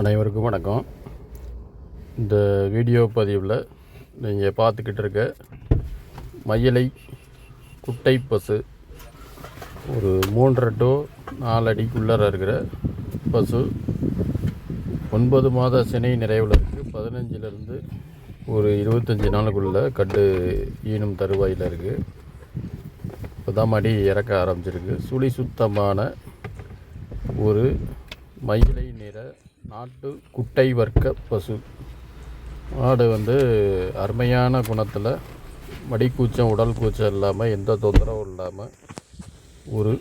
அனைவருக்கும் வணக்கம். இந்த வீடியோ பதிவில் நீங்கள் பார்த்துக்கிட்டு இருக்க மயிலை குட்டை பசு ஒரு மூன்றரை டு நாலு அடிக்குள்ளார இருக்கிற பசு ஒன்பது மாத சினை நிறைவில் இருக்குது பதினஞ்சிலேருந்து ஒரு இருபத்தஞ்சி நாளுக்குள்ள கட்டு ஈனும் தருவாயில் இருக்குது இப்போ தான் மடி இறக்க ஆரம்பிச்சிருக்கு. சுழி சுத்தமான ஒரு மயிலை நிற நாட்டு குட்டை வர்க்க பசு. மாடு வந்து அருமையான குணத்தில் மடிக்கூச்சம் உடல் கூச்சம் இல்லாமல் எந்த தொந்தரவும் இல்லாமல் ஒரு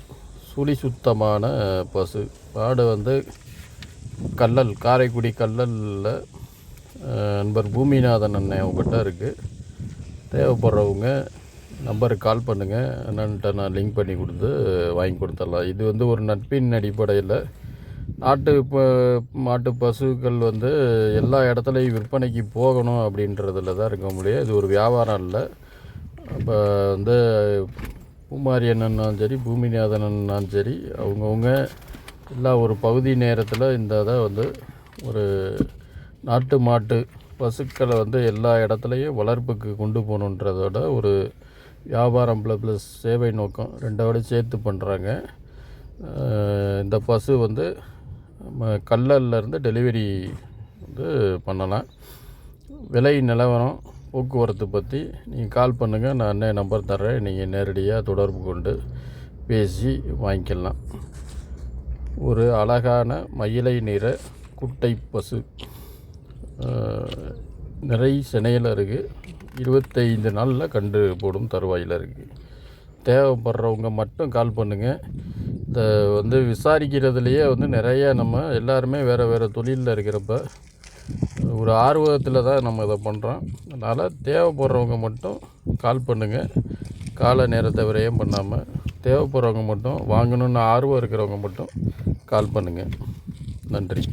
சுழி சுத்தமான பசு. மாடு வந்து கல்லல் காரைக்குடி கல்லலில் நண்பர் பூமிநாதன் அண்ணன் அவங்ககிட்ட இருக்குது தேவைப்படுறவங்க நம்பருக்கு கால் பண்ணுங்கள் அண்ணன்ட்ட நான் லிங்க் பண்ணி கொடுத்து வாங்கி கொடுத்துடலாம் இது வந்து ஒரு நட்பின் அடிப்படையில் நாட்டு இப்போ மாட்டு பசுக்கள் வந்து எல்லா இடத்துலையும் விற்பனைக்கு போகணும் அப்படின்றதுல தான் இருக்க முடியும். இது ஒரு வியாபாரம் இல்லை. இப்போ வந்து பூமாரி அண்ணன்னாலும் சரி பூமிநாதன் அண்ணனாலும் சரி அவங்கவுங்க எல்லா ஒரு பகுதி நேரத்தில் இந்த இதை வந்து ஒரு நாட்டு மாட்டு பசுக்களை வந்து எல்லா இடத்துலையும் வளர்ப்புக்கு கொண்டு போகணுன்றதோட ஒரு வியாபாரம் ப்ள ப்ளஸ் சேவை நோக்கம் ரெண்டோட சேர்த்து பண்ணுறாங்க இந்த பசு வந்து நம்ம டெலிவரி வந்து பண்ணலாம். விலை நிலவரம் போக்குவரத்து பற்றி நீங்கள் கால் பண்ணுங்கள் நான் என்ன நம்பர் தர்றேன். நீங்கள் நேரடியாக தொடர்பு கொண்டு பேசி வாங்கிக்கலாம். ஒரு அழகான மயிலை நிற குட்டை பசு. நிறை சினையில் இருக்குது இருபத்தைந்து நாளில் கண்டு போடும் தருவாயில் இருக்குது தேவைப்படுறவங்க மட்டும் கால் பண்ணுங்கள் இந்த வந்து விசாரிக்கிறதுலையே வந்து நிறைய நம்ம எல்லாருமே வேறு வேறு தொழிலில் இருக்கிறப்ப ஒரு ஆர்வத்தில் தான் நம்ம இதை பண்ணுறோம் அதனால் தேவைப்படுறவங்க மட்டும் கால் பண்ணுங்கள் கால நேரத்தை விரயம் பண்ணாமல் தேவைப்படுறவங்க மட்டும் வாங்கணுன்னு ஆர்வம் இருக்கிறவங்க மட்டும் கால் பண்ணுங்கள் நன்றி.